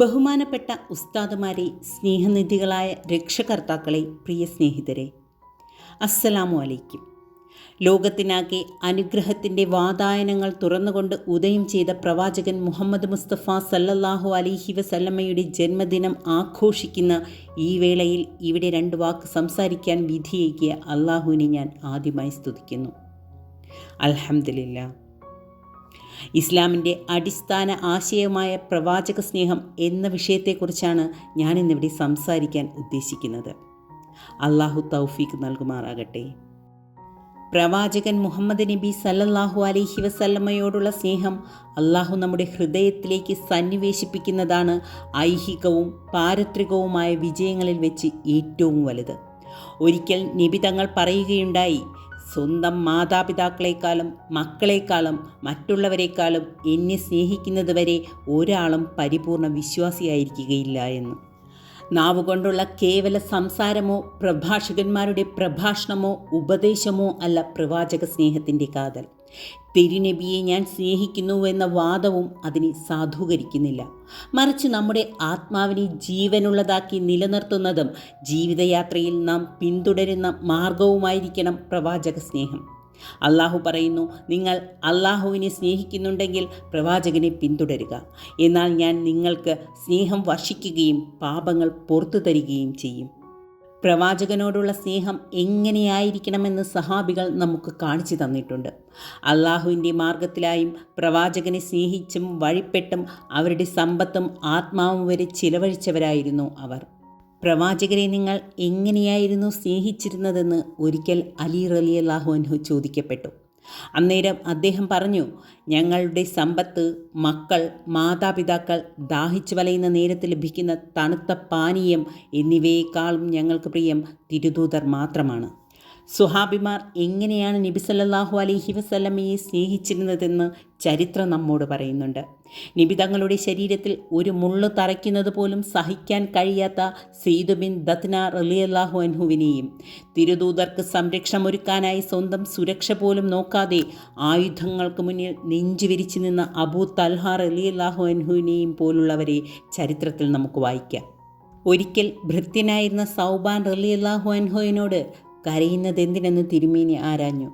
ബഹുമാനപ്പെട്ട ഉസ്താദുമാരെ സ്നേഹനിധികളായ രക്ഷകർത്താക്കളെ പ്രിയ സ്നേഹിതരെ അസ്സലാമു അലൈക്കും. ലോകത്തിനാകെ അനുഗ്രഹത്തിന്റെ വാതായനങ്ങൾ തുറന്നുകൊണ്ട് ഉദയം ചെയ്ത പ്രവാചകൻ മുഹമ്മദ് മുസ്തഫ സല്ലല്ലാഹു അലിഹി വസല്ലമ്മയുടെ ജന്മദിനം ആഘോഷിക്കുന്ന ഈ വേളയിൽ ഇവിടെ രണ്ട് വാക്ക് സംസാരിക്കാൻ വിധിയേകിയ അള്ളാഹുവിനെ ഞാൻ ആദ്യമായി സ്തുതിക്കുന്നു. അൽഹംദുലില്ല ഇസ്ലാമിന്റെ അടിസ്ഥാന ആശയമായ പ്രവാചക സ്നേഹം എന്ന വിഷയത്തെക്കുറിച്ചാണ് ഞാൻ ഇന്നിവിടെ സംസാരിക്കാൻ ഉദ്ദേശിക്കുന്നത്. അള്ളാഹു തൗഫീഖ് നൽകുമാറാകട്ടെ. പ്രവാചകൻ മുഹമ്മദ് നബി സല്ലല്ലാഹു അലൈഹി വസല്ലമ്മയോടുള്ള സ്നേഹം അള്ളാഹു നമ്മുടെ ഹൃദയത്തിലേക്ക് സന്നിവേശിപ്പിക്കുന്നതാണ് ഐഹികവും പാരത്രികവുമായ വിജയങ്ങളിൽ വെച്ച് ഏറ്റവും വലുത്. ഒരിക്കൽ നബി തങ്ങൾ പറയുകയുണ്ടായി സ്വന്തം മാതാപിതാക്കളെക്കാളും മക്കളെക്കാളും മറ്റുള്ളവരെക്കാളും എന്നെ സ്നേഹിക്കുന്നതുവരെ ഒരാളും പരിപൂർണ വിശ്വാസിയായിരിക്കുകയില്ല എന്ന്. നാവുകൊണ്ടുള്ള കേവല സംസാരമോ പ്രഭാഷകന്മാരുടെ പ്രഭാഷണമോ ഉപദേശമോ അല്ല പ്രവാചക സ്നേഹത്തിന്റെ കാതൽ. തിരുനബിയെ ഞാൻ സ്നേഹിക്കുന്നുവെന്ന വാദവും അതിനെ സാധൂകരിക്കുന്നില്ല. മറിച്ച് നമ്മുടെ ആത്മാവിനെ ജീവനുള്ളതാക്കി നിലനിർത്തുന്നതും ജീവിതയാത്രയിൽ നാം പിന്തുടരുന്ന മാർഗവുമായിരിക്കണം പ്രവാചക സ്നേഹം. അള്ളാഹു പറയുന്നു നിങ്ങൾ അള്ളാഹുവിനെ സ്നേഹിക്കുന്നുണ്ടെങ്കിൽ പ്രവാചകനെ പിന്തുടരുക. എന്നാൽ ഞാൻ നിങ്ങൾക്ക് സ്നേഹം വർഷിക്കുകയും പാപങ്ങൾ പുറത്തു തരികയും ചെയ്യും. പ്രവാചകനോടുള്ള സ്നേഹം എങ്ങനെയായിരിക്കണമെന്ന് സഹാബികൾ നമുക്ക് കാണിച്ചു തന്നിട്ടുണ്ട്. അള്ളാഹുവിന്റെ മാർഗത്തിലായും പ്രവാചകനെ സ്നേഹിച്ചും വഴിപ്പെട്ടും അവരുടെ സമ്പത്തും ആത്മാവും വരെ ചിലവഴിച്ചവരായിരുന്നു അവർ. പ്രവാചകരെ നിങ്ങൾ എങ്ങനെയായിരുന്നു സ്നേഹിച്ചിരുന്നതെന്ന് ഒരിക്കൽ അലി റലി അള്ളാഹു അൻഹു ചോദിക്കപ്പെട്ടു. അന്നേരം അദ്ദേഹം പറഞ്ഞു ഞങ്ങളുടെ സമ്പത്ത് മക്കൾ മാതാപിതാക്കൾ ദാഹിച്ചു വലയുന്ന നേരത്ത് ലഭിക്കുന്ന തണുത്ത പാനീയം എന്നിവയേക്കാളും ഞങ്ങൾക്ക് പ്രിയം തിരുദൂതർ മാത്രമാണ്. സുഹാബിമാർ എങ്ങനെയാണ് നബി സല്ലാഹു അലൈഹി വസല്ലമയെ സ്നേഹിച്ചിരുന്നതെന്ന് ചരിത്രം നമ്മോട് പറയുന്നുണ്ട്. നബി തങ്ങളുടെ ശരീരത്തിൽ ഒരു മുള്ളു തറയ്ക്കുന്നത് പോലും സഹിക്കാൻ കഴിയാത്ത സെയ്ദ് ബിൻ ദത്ന റലിയല്ലാഹു അൻഹുവിനെയും തിരുദൂതർക്ക് സംരക്ഷണമൊരുക്കാനായി സ്വന്തം സുരക്ഷ പോലും നോക്കാതെ ആയുധങ്ങൾക്ക് മുന്നിൽ നെഞ്ചു വിരിച്ചു നിന്ന അബൂ തൽഹ റലിയല്ലാഹു അൻഹുവിനെയും പോലുള്ളവരെ ചരിത്രത്തിൽ നമുക്ക് വായിക്കാം. ഒരിക്കൽ ഭൃത്യനായിരുന്ന സൗബാൻ റലിയല്ലാഹു അൻഹുവിനോട് കരയുന്നതെന്തിനെന്ന് തിരുമേനി ആരാഞ്ഞു.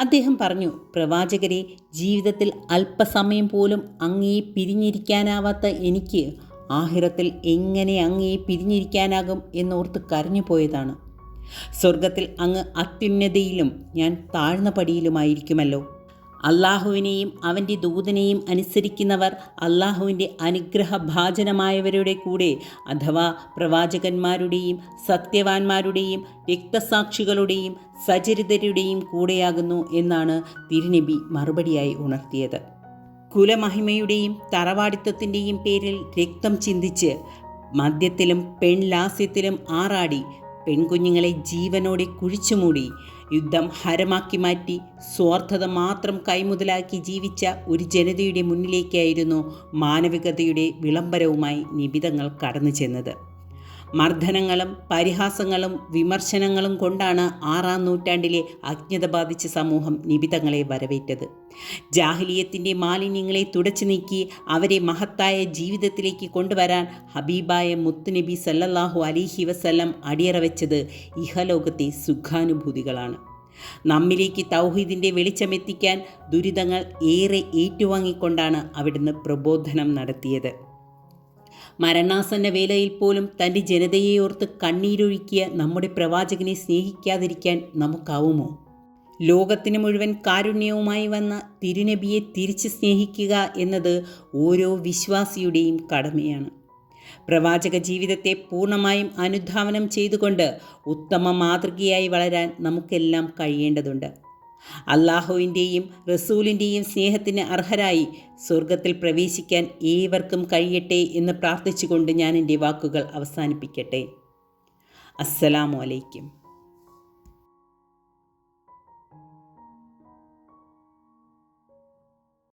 അദ്ദേഹം പറഞ്ഞു പ്രവാചകരെ ജീവിതത്തിൽ അല്പസമയം പോലും അങ്ങേ പിരിഞ്ഞിരിക്കാനാവാത്ത എനിക്ക് ആഹിറത്തിൽ എങ്ങനെ അങ്ങേ പിരിഞ്ഞിരിക്കാനാകും എന്നോർത്ത് കരഞ്ഞു പോയതാണ്. സ്വർഗത്തിൽ അങ്ങ് അത്യുന്നതയിലും ഞാൻ താഴ്ന്ന പടിയിലുമായിരിക്കുമല്ലോ. അള്ളാഹുവിനെയും അവന്റെ ദൂതനെയും അനുസരിക്കുന്നവർ അള്ളാഹുവിന്റെ അനുഗ്രഹഭാജനമായവരുടെ കൂടെ അഥവാ പ്രവാചകന്മാരുടെയും സത്യവാന്മാരുടെയും രക്തസാക്ഷികളുടെയും സചരിതരുടെയും കൂടെയാകുന്നു എന്നാണ് തിരുനബി മറുപടിയായി ഉണർത്തിയത്. കുലമഹിമയുടെയും തറവാടിത്വത്തിന്റെയും പേരിൽ രക്തം ചിന്തിച്ച് മദ്യത്തിലും പെൺലാസ്യത്തിലും ആറാടി പെൺകുഞ്ഞുങ്ങളെ ജീവനോടെ കുഴിച്ചുമൂടി യുദ്ധം ഹരമാക്കി മാറ്റി സ്വാർത്ഥത മാത്രം കൈമുതലാക്കി ജീവിച്ച ഒരു ജനതയുടെ മുന്നിലേക്കായിരുന്നു മാനവികതയുടെ വിളംബരവുമായി നിബിതങ്ങൾ കടന്നു ചെന്നത് മർദ്ദനങ്ങളും പരിഹാസങ്ങളും വിമർശനങ്ങളും കൊണ്ടാണ് ആറാം നൂറ്റാണ്ടിലെ അജ്ഞത ബാധിച്ച സമൂഹം നിബിതങ്ങളെ വരവേറ്റത്. ജാഹ്ലിയത്തിന്റെ മാലിന്യങ്ങളെ തുടച്ചു നീക്കി അവരെ മഹത്തായ ജീവിതത്തിലേക്ക് കൊണ്ടുവരാൻ ഹബീബായ മുത്തുനബി സല്ലല്ലാഹു അലിഹി വസല്ലം അടിയറ വെച്ചത് ഇഹലോകത്തെ സുഖാനുഭൂതികളാണ്. നമ്മിലേക്ക് തൗഹീദിന്റെ വെളിച്ചമെത്തിക്കാൻ ദുരിതങ്ങൾ ഏറെ ഏറ്റുവാങ്ങിക്കൊണ്ടാണ് അവിടുന്ന് പ്രബോധനം നടത്തിയത്. മരണാസന്ന വേലയിൽ പോലും തന്റെ ജനതയെ ഓർത്ത് കണ്ണീരൊഴുക്കിയ നമ്മുടെ പ്രവാചകനെ സ്നേഹിക്കാതിരിക്കാൻ നമുക്കാവുമോ? ലോകത്തിന് മുഴുവൻ കാരുണ്യവുമായി വന്ന തിരുനബിയെ തിരിച്ച് സ്നേഹിക്കുക എന്നത് ഓരോ വിശ്വാസിയുടെയും കടമയാണ്. പ്രവാചക ജീവിതത്തെ പൂർണമായും അനുധാവനം ചെയ്തുകൊണ്ട് ഉത്തമ മാതൃകയായി വളരാൻ നമുക്കെല്ലാം കഴിയേണ്ടതുണ്ട്. അള്ളാഹുവിന്റെയും റസൂലിന്റെയും സ്നേഹത്തിന് അർഹരായി സ്വർഗത്തിൽ പ്രവേശിക്കാൻ ഏവർക്കും കഴിയട്ടെ എന്ന് പ്രാർത്ഥിച്ചുകൊണ്ട് ഞാൻ എന്റെ വാക്കുകൾ അവസാനിപ്പിക്കട്ടെ. അസ്സലാമു അലൈക്കും.